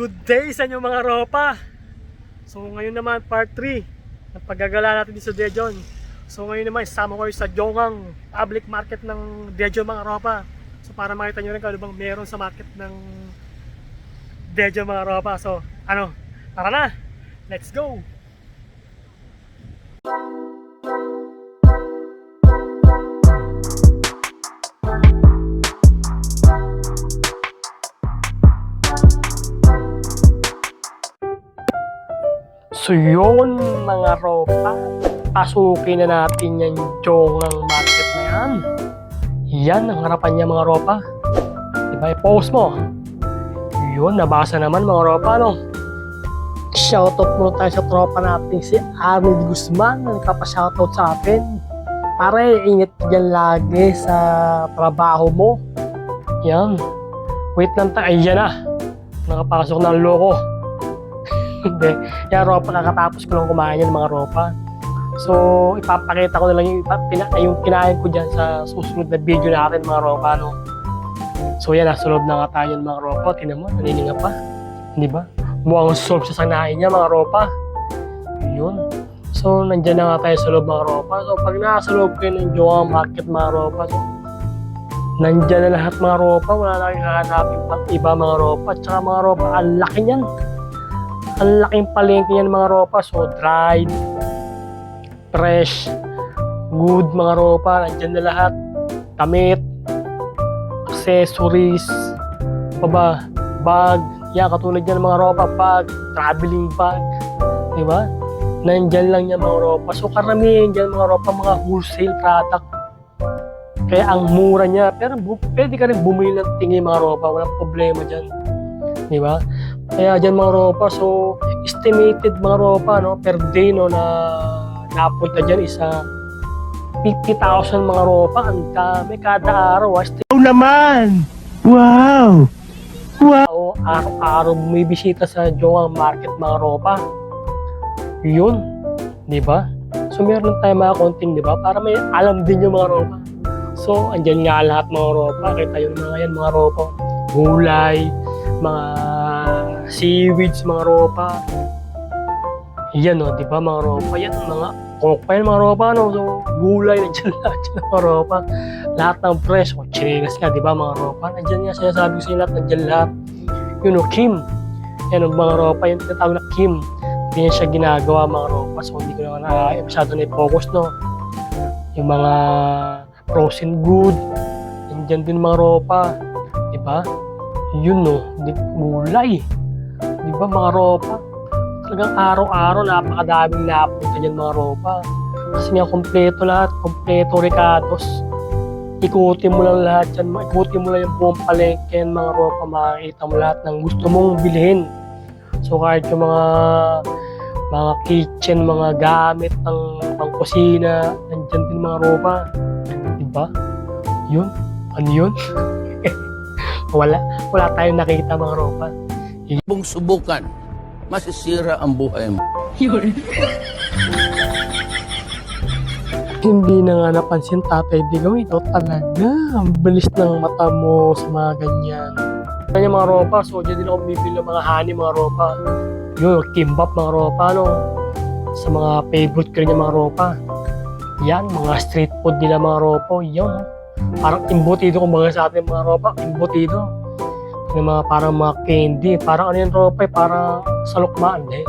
Good day sa inyo mga ropa. So ngayon naman part 3 ng paggagala natin sa Dejon. So ngayon naman isama ko sa Jongang public market ng Dejon mga ropa. So para makita nyo rin kung ano bang meron sa market ng Dejon mga ropa. So ano, tara na! Let's go! So yun mga ropa, pasukin na natin yan Jongang market na yan. Yan ang harapan niya mga ropa. Diba, i-post mo. Yun, nabasa naman mga ropa, no? Shoutout muna tayo sa tropa natin si Arnold Guzman na nagpapa-shoutout sa atin. Pare, ingat ka dyan lagi sa trabaho mo. Yan. Wait lang tayo. Ayan na. Nakapasok na ang loko. Hindi. Yan, ropa, kakatapos ko lang kumain yan mga ropa. So, ipapakita ko na lang yung, yung kinain ko dyan sa susunod na video natin mga ropa, no? So, yan, nasa loob na nga tayo yan, mga ropa. Tingnan mo, nanininga pa. Hindi ba? Mukhang solve sa sanahin niya, mga ropa. Yun. So, nandyan na nga tayo sa loob, mga ropa. So, pag nasa loob kayo ng Jowa Market, mga ropa, so, nandyan na lahat, mga ropa. Wala na kayong hahanapin pang iba, mga ropa. Tsaka, mga ropa, ang laki niyan ang laking palengke yan mga ropa. So, dried, fresh, good mga ropa. Nandyan na lahat. Damit, accessories, pa ba, bag. Yan, katulad yan mga ropa, bag, traveling bag. Di ba? Nandyan lang yan mga ropa. So, karamihan dyan mga ropa, mga wholesale product. Kaya ang mura niya. Pero bu- pwede ka rin bumili ng tingin mga ropa. Walang problema dyan. Di ba? Kaya dyan mga ropa, so estimated mga ropa no, per day no, na napunta dyan isa 50,000 mga ropa. Ang dami kada araw. Ah. Wow naman! Wow! Wow, araw-araw bumibisita sa Jongang Market mga ropa. Yun, di ba? So meron tayo mga konting, di ba? Para may alam din yung mga ropa. So, andyan nga lahat mga ropa. Kita yun mga yan, mga ropa. Gulay, mga seaweeds, mga ropa. Yan o, di ba mga ropa? Yan, mga kokpa yan, mga ropa. No? So, gulay, nandiyan lahat yan, mga ropa. Lahat ng fresh, o chinelas nga, di ba mga ropa? Nandiyan nga, sinasabi ko sa inyo lahat, nandiyan lahat. Yun o, Kim. Yan o, mga ropa, yung tinatawag na Kim. Hindi siya ginagawa, mga ropa. So, hindi ko na na, masyado na i-focus, no? Yung mga frozen good. Nandiyan din mga ropa. Di ba? Yun no, gulay. Di ba mga ropa? Talagang araw-araw napakadaming napunta dyan mga ropa. Kasi nga kompleto lahat, kompleto Ricardos. Ikutin mo lang lahat yan, ikutin mo lang yung buong palengke yan, mga ropa, makikita mo lahat ng gusto mong bilhin. So kahit yung mga mga kitchen, mga gamit ng pangkusina, nandyan din mga ropa. Di ba? Yun? Ano yun? wala, wala tayong nakita mga ropa. Mong subukan, masisira ang buhay mo. Hindi na nga napansin tatay Digaw, ikaw talaga. Ang bilis ng mata mo sa mga ganyan. Kanya mga ropa, so dyan din ako bibili ng mga honey mga ropa. Yun, kimbap mga ropa, no? Sa mga favorite ko rin yung mga ropa. Yan, mga street food nila mga ropa. Yan, parang imbutido kumbaga sa atin mga ropa. Imbutido. Yung mga parang mga candy. Parang ano yung ropa, eh, parang salukmaan. Eh.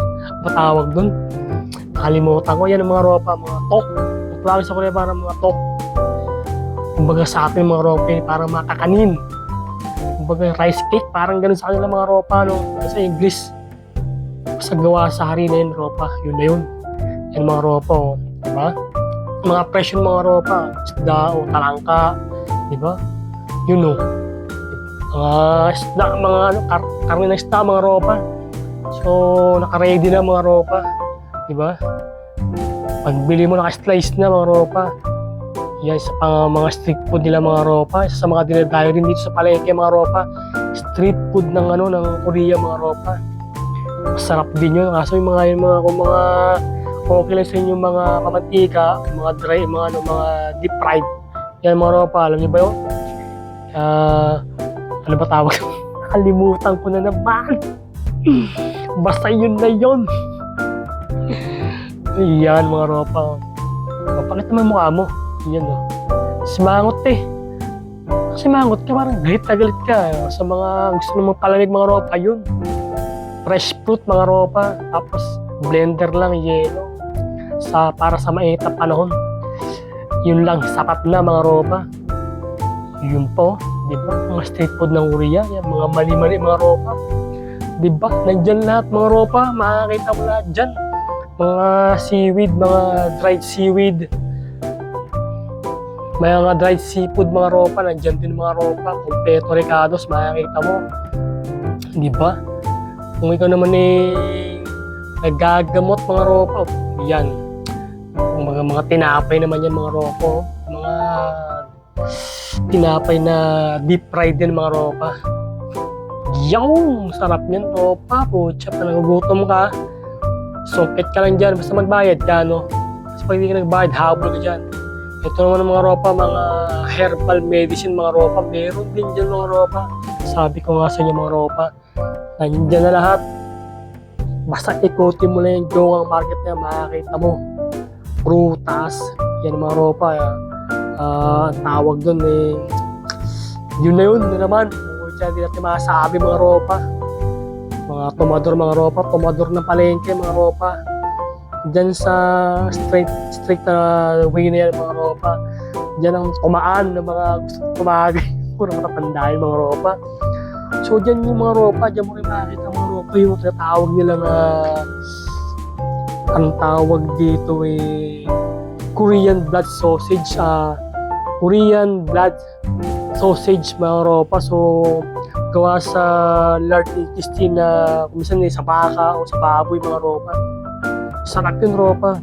Patawag dun. Nakalimutan ko. Yan ang mga ropa, mga tok. Tawag sa Korea parang mga tok. Kumbaga sa atin mga ropa, eh, parang mga kakanin. Kumbaga rice cake, parang ganun sa kanila mga ropa, no? Sa English. Sa gawa sa harina yun, ropa. Yun na yun. Yan mga ropa, oh. Diba? Mga presyo mga ropa. Isda o talangka. Diba? Yun, oh. Mga isda, mga ano, kar karne ng isda, mga ropa. So, nakaready na mga ropa. Diba? Pagbili mo naka-slice na mga ropa. Yan sa pang mga street food nila mga ropa. Isa sa mga dinadayo rin dito sa palengke mga ropa. Street food ng ano ng Korea mga ropa. Masarap din yun. Kaso yung mga yung mga kung mga okay lang sa inyo mga pamantika, mga dry, mga ano, mga deep fried. Yan mga ropa, alam niyo ba yun? Ah, ano ba tawag? Nakalimutan ko na naman. Basta yun na yun. Yan mga ropa. O, bakit naman mukha mo? Yan o. Simangot eh. Simangot ka parang galit na galit ka. eh. Sa mga gusto namang palamig mga ropa yun. Fresh fruit mga ropa. Tapos blender lang yelo. Sa, para sa mainit na panahon. Yun lang, sapat na mga ropa. Yun po, di ba? Mga street food ng Uriya, yan, mga mali-mali mga ropa. Di ba? Nandyan lahat mga ropa, makakita mo lahat dyan. Mga seaweed, mga dried seaweed. May mga dried seafood mga ropa, nandyan din mga ropa. Kompleto ricados, makakita mo. Di ba? Kung ikaw naman eh, nagagamot mga ropa, yan. Mga, mga tinapay naman yan mga ropa, mga tinapay na deep fried din mga ropa. Yung sarap niyan ropa, putya pa nagugutom ka. Sungkit ka lang dyan, basta magbayad ka, no? Kasi pag hindi ka nagbayad, habol ka dyan. Ito naman mga ropa, mga herbal medicine mga ropa, meron din dyan mga ropa. Sabi ko nga sa inyo mga ropa, nandiyan na lahat. Basta ikutin mo lang yung Jowang Market na yan, makakita mo. Prutas, yan mga ropa. Ah, ang tawag doon eh, yun na yun, yun naman. Kung hindi natin masabi mga ropa. Mga tomador mga ropa, tomador ng palengke mga ropa. Diyan sa straight straight na way na yan mga ropa. Diyan ang tumaan ng mga gusto tumagay. Puro matatanda yung mga ropa. So diyan yung mga ropa, diyan mo rin makikita mga ropa yung tinatawag nila na ang tawag dito eh Korean blood sausage ah Korean blood sausage mga ropa so gawa sa lard intestine na kumisan eh, sa baka o sa baboy mga ropa sarap yun ropa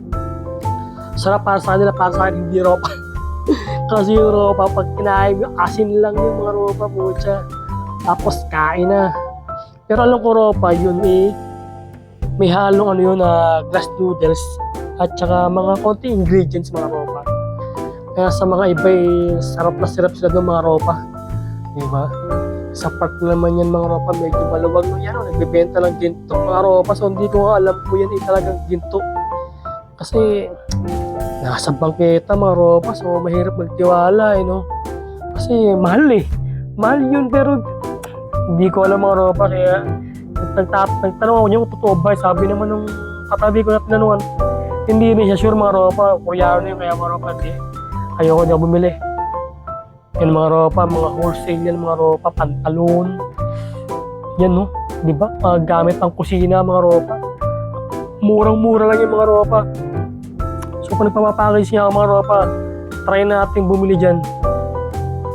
sarap para sa kanila para sa akin hindi ropa kasi yung ropa pag kinain asin lang yung mga ropa pucha. Tapos kain na. Pero alam ko ropa yun eh may halong ano yun na glass noodles at saka mga konti ingredients mga ropa kaya sa mga iba eh, sarap na sarap sila doon mga ropa. Di ba sa park naman yan mga ropa medyo maluwag no yan. Oh, nagbebenta ng ginto. Mga ropa so hindi ko alam po yan eh talagang ginto. Kasi nasa bangketa mga ropa so mahirap magtiwala eh no? Kasi mahal eh. Mahal yun pero hindi ko alam mga ropa kaya nagtanong ako niya kung totoo ba sabi naman nung katabi ko na tinanungan hindi rin siya sure mga ropa. Koreano yun kaya mga ropa hindi ayoko niya bumili. Yan mga ropa mga wholesale yan mga ropa pantalon. Yan no? Di ba? Mga gamit pang kusina mga ropa. Murang mura lang yung mga ropa. So kung nagpapapackage niya mga ropa try natin bumili dyan.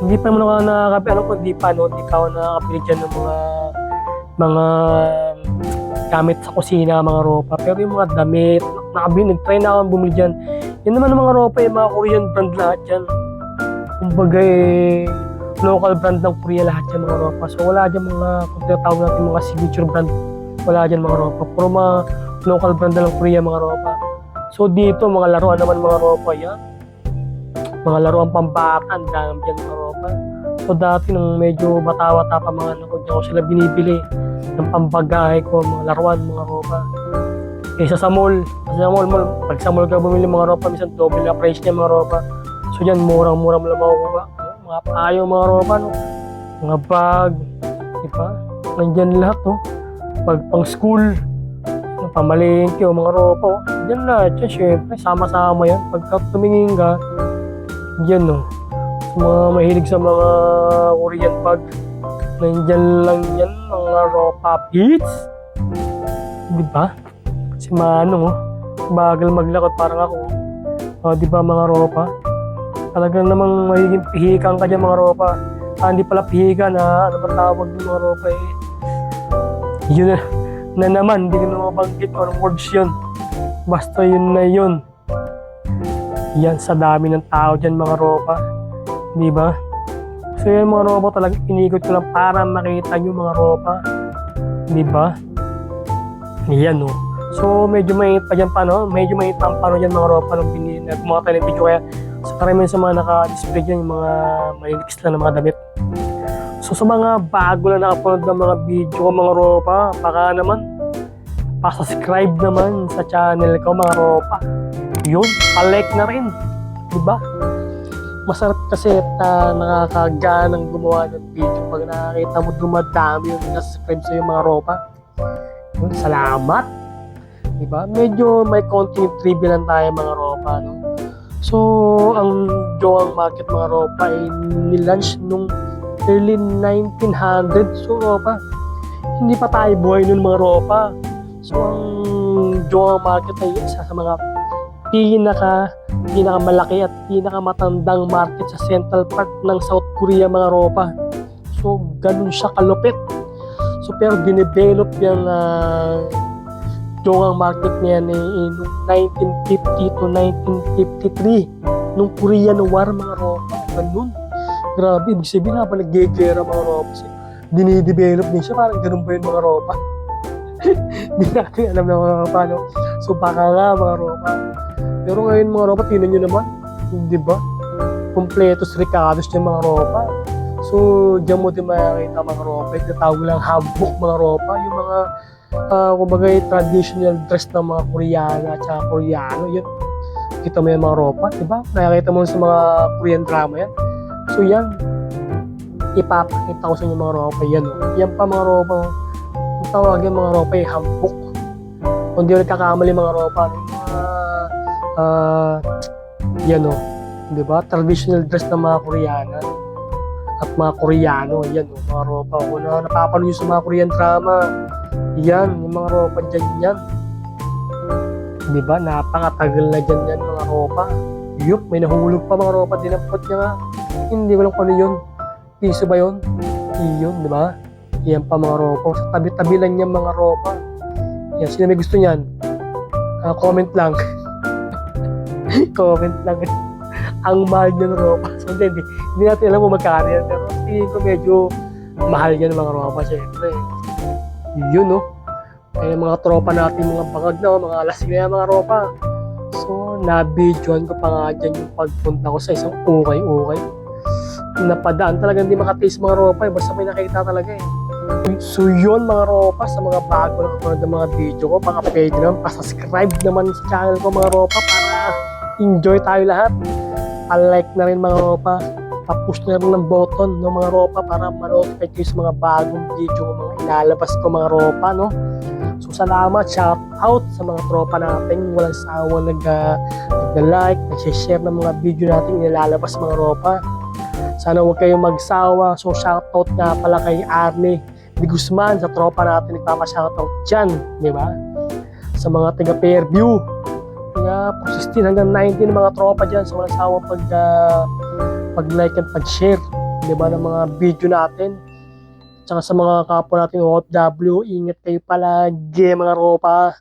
Hindi pa naman ako nakakapi ano ko hindi pa no? Hindi pa ako nakakabili dyan ng mga mga gamit sa kusina, mga ropa. Pero yung mga damit, nakabili, nag-try na ako bumili dyan. Yan naman ang mga ropa, yung mga Korean brand lahat yan. Kumbaga eh, local brand ng Korea lahat yan mga ropa. So wala dyan mga, kung tinatawag natin mga signature brand, wala dyan mga ropa. Puro mga local brand ng Korea mga ropa. So dito, mga laruan naman mga ropa yan. Mga laruan pambata, ang dami dyan mga ropa. So dati nung medyo bata-bata pa mga anak ko, ko sila binibili ng pambagahe ko, mga laruan, mga ropa. Kaysa sa mall, kasi sa mall, mall, pag sa mall ka bumili mga ropa, minsan double na price niya mga ropa. So dyan, murang-mura mo lang makukuha. Mga payo, mga ropa, no? mga bag, di ba? Nandyan lahat, no? Pag pang school, no, pamalingke, o mga ropa, oh. Dyan lahat, yan, syempre, sama-sama yan. Pagka tumingin ka, dyan, no? Sa mga mahilig sa mga Korean bag, nandyan lang yan, mga ropa pits. Di ba? Si Manong, oh. Bagal maglakot parang ako. Oh, di ba mga ropa? Talagang namang magiging pihikan ka dyan mga ropa. Ah, hindi pala pihikan ha. Ano ba tawag ng mga ropa eh? Yun na, na naman, hindi ko na mabanggit kung words yun. Basta yun na yun. Yan sa dami ng tao dyan mga ropa. Di ba? So yan mga ropa talagang inikot ko lang para makita nyo mga ropa. Di ba? Yan oh. So medyo may pa dyan pa no? Medyo may pa ano dyan mga ropa nung binili na gumawa tayo ng kaya sa karamihan sa mga naka-display dyan yung mga maliliks lang na mga damit. So So sa mga bago na nakapanood ng mga video ko mga ropa, baka naman pa-subscribe naman sa channel ko mga ropa. Yun, pa-like na rin. Di ba? Masarap kasi uh, nakakaganang gumawa ng video pag nakakita mo dumadami yung subscribe sa mga ropa. Yun, salamat. Di ba? Medyo may konting trivia lang tayo mga ropa. No? So, ang Joang Market mga ropa ay nilaunch nung early 1900 so ropa. Hindi pa tayo buhay nun mga ropa. So, ang Joang Market ay isa sa mga pinaka pinakamalaki at pinakamatandang market sa central part ng South Korea mga ropa. So, ganun siya kalupit. So, pero dinevelop yung uh, Jongang market niya ni in 1950 to 1953 nung Korean War mga ropa. Ganun. Grabe, ibig sabihin habang naggegera mga ropa. Dinidevelop din siya. Parang ganun ba yun mga ropa? Hindi natin alam na mga ropa. No? So, baka nga mga ropa. Pero ngayon mga ropa, tinan nyo naman. Di ba? Kompletos Ricardos yung mga ropa. So, diyan mo din makikita mga ropa. Yung tawag lang hambok mga ropa. Yung mga, uh, kumbaga, traditional dress ng mga Koreana at saka Koreano. Yun. Kita mo yung mga ropa, di ba? Nakikita mo sa mga Korean drama yan. So, yan. Ipapakita ko sa inyo mga ropa. Yan, oh. Yan pa mga ropa. Ang tawag yung mga ropa ay hambok. Kung di ko nagkakamali mga ropa. Mga, ah, yan, oh. Di ba? Traditional dress ng mga Koreana at mga Koreano. Yan, oh, mga ropa. Kung na napapanood sa mga Korean drama, yan, yung mga ropa dyan yan. Di ba? Napakatagal na dyan yan mga ropa. Yup, may nahulog pa mga ropa. Dinampot niya nga. Hindi ko lang kung ano yun. Piso ba yun? Iyon, di ba? Yan pa mga ropa. Sa tabi-tabi lang yan mga ropa. Yan, sino may gusto niyan? Ah, comment lang. comment lang. Ang mahal niya ng ropa. So, hindi, hindi, natin alam kung magkano yan. Pero tingin ko medyo mahal yan mga ropa. Siyempre. Yun, no? Kaya mga tropa natin, mga bangag na, mga lasing na mga ropa. So, nabidyoan ko pa nga dyan yung pagpunta ko sa isang ukay-ukay. Napadaan talaga hindi makataste mga ropa eh. Basta may nakita talaga eh. So yun mga ropa sa mga bago na kapanood ng mga video ko. Baka pwede naman pasubscribe naman sa channel ko mga ropa para enjoy tayo lahat. Pa-like na rin mga ropa. Pa-push na rin ng button ng mga ropa para ma-notify kayo sa mga bagong video mga ilalabas ko mga ropa, no? So salamat, shout out sa mga tropa natin. Walang sawa nag, uh, nag-like, nag-share ng mga video natin ilalabas mga ropa. Sana huwag kayong magsawa. So shoutout nga pala kay Arnie Di Guzman sa tropa natin nagpapa-shoutout dyan, di ba? Sa mga taga Fairview. Kaya po 16 hanggang 19 ng mga tropa dyan sa walang sawa pag, uh, pag-like at pag-share, di ba, ng mga video natin. Tsaka sa mga kapwa natin OFW, ingat kayo palagi mga tropa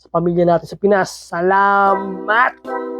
sa pamilya natin sa Pinas. Salamat!